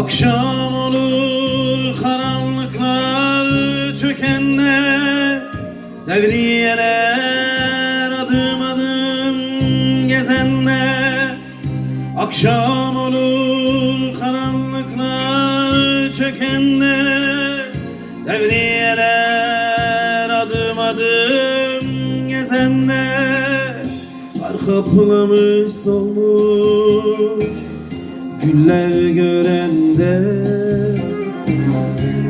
Akşam olur karanlıklar çökende Devriyeler adım adım gezende. Akşam olur karanlıklar çökende Devriyeler adım adım gezende. Kar kaplamış solmuş Güller görende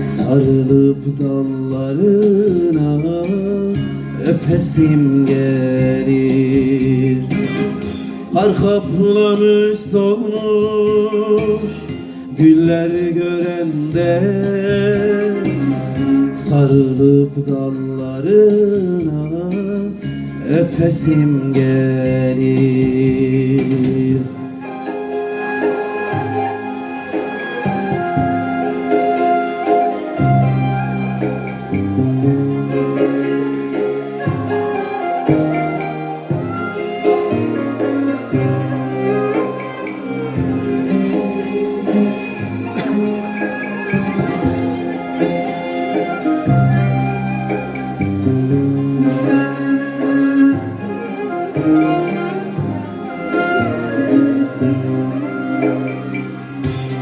Sarılıp dallarına öpesim gelir. Kar kaplamış solmuş Güller görende Sarılıp dallarına öpesim gelir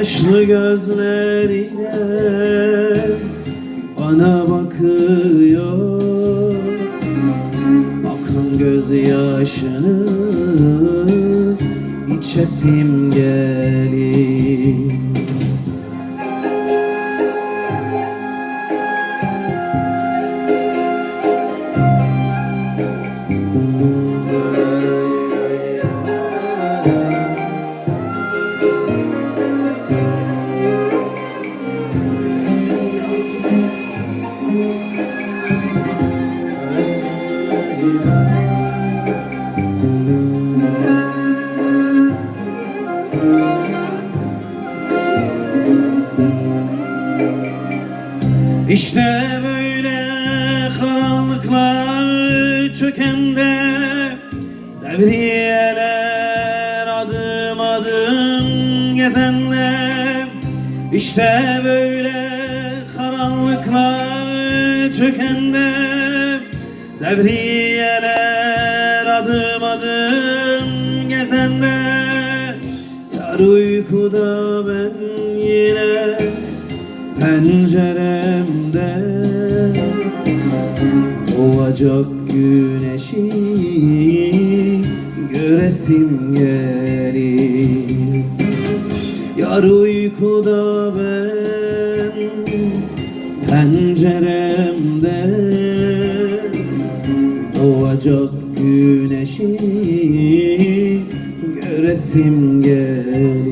Yaşlı gözleriyle bana bakıyor. Akan gözyaşını içesim gelir İşte böyle karanlıklar çökende Devriyeler adım adım gezende. İşte böyle karanlıklar çökende Devriyeler adım adım gezende. Yar uykuda ben yine penceremde. Doğacak güneşi göresim gelir Yar uykuda ben penceremde Doğacak güneşi göresim gel